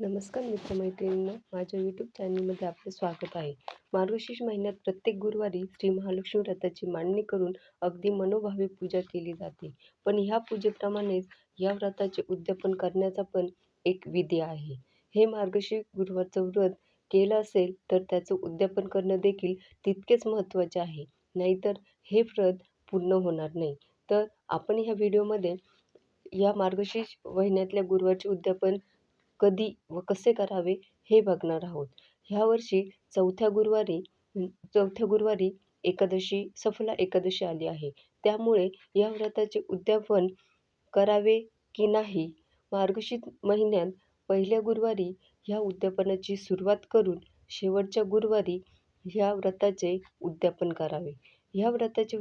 नमस्कार मित्रमैत्रिणींना. माझ्या यूट्यूब चॅनलमध्ये आपले स्वागत आहे. मार्गशीर्ष महिन्यात प्रत्येक गुरुवारी श्री महालक्ष्मी व्रताची मांडणी करून अगदी मनोभावे पूजा केली जाते. पण ह्या पूजेप्रमाणेच या व्रताचे उद्यापन करण्याचा पण एक विधी आहे. हे मार्गशीर्ष गुरुवारचं व्रत केलं असेल तर त्याचं उद्यापन करणं देखील तितकेच महत्त्वाचे आहे. नाहीतर हे व्रत पूर्ण होणार नाही. तर आपण ह्या व्हिडिओमध्ये या मार्गशीर्ष महिन्यातल्या गुरुवारचे उद्यापन कधी व कसे करावे हे बघणार आहोत. ह्या वर्षी चौथ्या गुरुवारी चौथ्या गुरुवारी एकादशी सफला एकादशी आली आहे. त्यामुळे या व्रताचे उद्यापन करावे की नाही मार्गशीर्ष महिन्यात पहिल्या गुरुवारी ह्या उद्यापनाची सुरुवात करून शेवटच्या गुरुवारी ह्या व्रताचे उद्यापन करावे. ह्या व्रताचे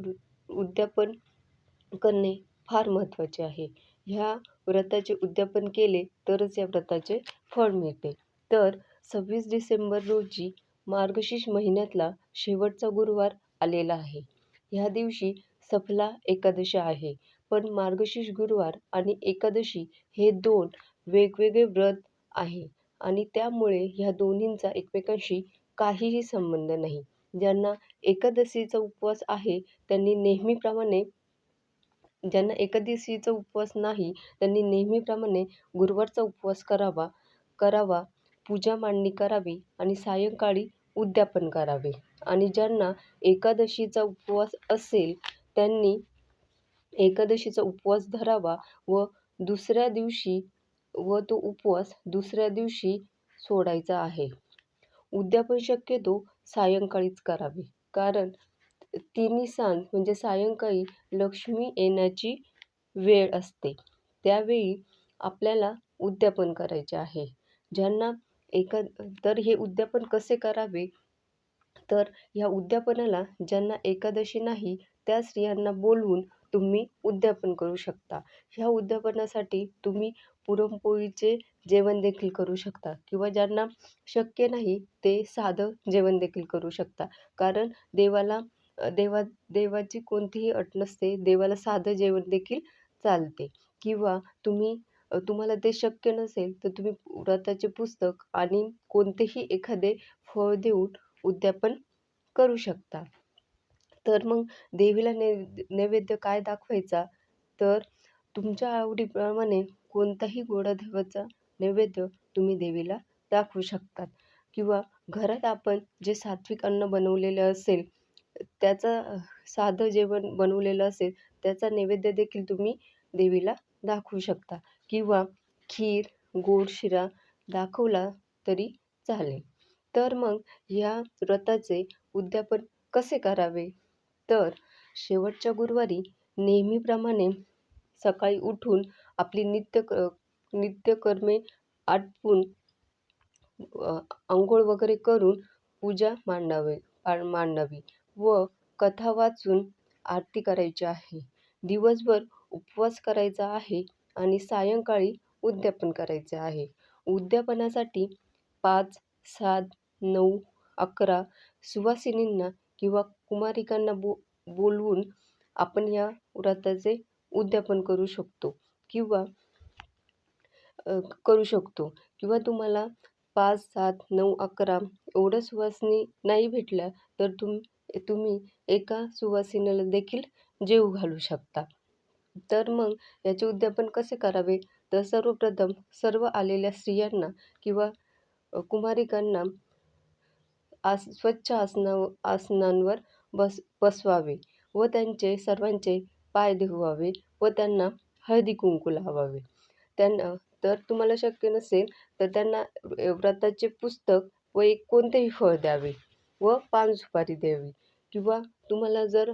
उद्यापन करणे फार महत्त्वाचे आहे. ह्या व्रताचे उद्यापन केले तरच या व्रताचे फळ मिळते. तर सव्वीस डिसेंबर रोजी मार्गशीर्ष महिन्यातला शेवटचा गुरुवार आलेला आहे. ह्या दिवशी सफला एकादशी आहे. पण मार्गशीर्ष गुरुवार आणि एकादशी हे दोन वेगवेगळे व्रत आहे आणि त्यामुळे ह्या दोन्हींचा एकमेकांशी काहीही संबंध नाही. ज्यांना एकादशीचा उपवास आहे त्यांनी नेहमीप्रमाणे ज्यांना एकादशीचा उपवास नाही त्यांनी नेहमीप्रमाणे गुरुवारचा उपवास करावा करावा पूजा मांडणी करावी आणि सायंकाळी उद्यापन करावे. आणि ज्यांना एकादशीचा उपवास असेल त्यांनी एकादशीचा उपवास धरावा व दुसऱ्या दिवशी व तो उपवास दुसऱ्या दिवशी सोडायचा आहे. उद्यापन शक्यतो सायंकाळीच करावे. कारण तिन्ही सांज म्हणजे सायंकाळी लक्ष्मी येण्याची वेळ असते. त्यावेळी आपल्याला उद्यापन करायचे आहे. ज्यांना एका तर हे उद्यापन कसे करावे? तर ह्या उद्यापनाला ज्यांना एकादशी नाही त्या स्त्रियांना बोलवून तुम्ही उद्यापन करू शकता. ह्या उद्यापनासाठी तुम्ही पुरणपोळीचे जेवण देखील करू शकता किंवा ज्यांना शक्य नाही ते साधं जेवण देखील करू शकता. कारण देवाला देवा देवाची कोणतीही अट नसते. देवाला साधं जेवण देखील चालते. किंवा तुम्ही तुम्हाला ते शक्य नसेल तर तुम्ही व्रताचे पुस्तक आणि कोणतेही एखादे फळ देऊन उद्यापन करू शकता. तर मग देवीला नै नैवेद्य काय दाखवायचा? तर तुमच्या आवडीप्रमाणे कोणताही गोडाधोडाचा नैवेद्य तुम्ही देवीला दाखवू शकतात. किंवा घरात आपण जे सात्विक अन्न बनवलेलं असेल त्याचा साधं जेवण बनवलेलं असेल त्याचा नैवेद्य देखील तुम्ही देवीला दाखवू शकता. किंवा खीर गोड शिरा दाखवला तरी चालेल. तर मग या व्रताचे उद्यापन कसे करावे? तर शेवटच्या गुरुवारी नेहमीप्रमाणे सकाळी उठून आपली नित्य क नित्यकर्मे आटपून आंघोळ वगैरे करून पूजा मांडावे मांडावी. व कथा वाचून आरती करायची आहे. दिवसभर उपवास करायचा आहे आणि सायंकाळी उद्यापन करायचे आहे. उद्यापनासाठी पाच सात नऊ अकरा सुवासिनींना किंवा कुमारिकांना बो बोलवून आपण या व्रताचे उद्यापन करू शकतो किंवा करू शकतो किंवा तुम्हाला पाच सात नऊ अकरा एवढं सुवासिनी नाही भेटल्या तर तुम तुम्ही एका सुवासिनीला देखील जेवू घालू शकता. तर मग याचे उद्यापन कसे करावे? तर सर्वप्रथम सर्व आलेल्या स्त्रियांना किंवा कुमारिकांना आस स्वच्छ आसना आसनांवर बस बसवावे व त्यांचे सर्वांचे पाय धुवावे व त्यांना हळदी कुंकू लावावे. त्यांना तर तुम्हाला शक्य नसेल तर त्यांना व्रताचे पुस्तक व एक कोणतेही फळ द्यावे व पान सुपारी द्यावी. किंवा तुम्हाला जर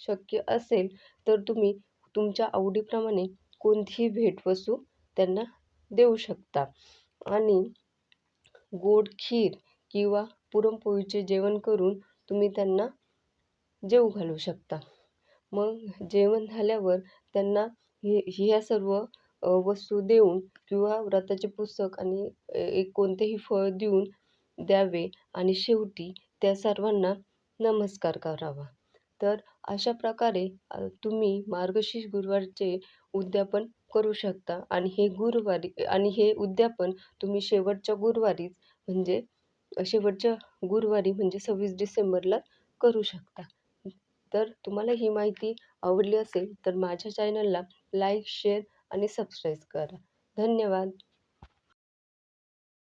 शक्य असेल तर तुम्ही तुमच्या आवडीप्रमाणे कोणतीही भेटवस्तू त्यांना देऊ शकता. आणि गोड खीर किंवा पुरणपोळीचे जेवण करून तुम्ही त्यांना जेवू घालू शकता. मग जेवण झाल्यावर त्यांना हे ह्या सर्व वस्तू देऊन किंवा व्रताचे पुस्तक आणि एक कोणतेही फळ देऊन द्यावे. आणि शेवटी त्या सर्वांना नमस्कार करावा. तर अशा प्रकारे तुम्ही मार्गशीर्ष गुरुवारचे उद्यापन करू शकता आणि हे गुरुवारी आणि हे उद्यापन तुम्ही शेवटच्या गुरुवारीच म्हणजे शेवटच्या गुरुवारी म्हणजे सव्वीस डिसेंबरला करू शकता. तर तुम्हाला ही माहिती आवडली असेल तर माझ्या चॅनलला लाईक शेअर आणि सबस्क्राईब करा. धन्यवाद.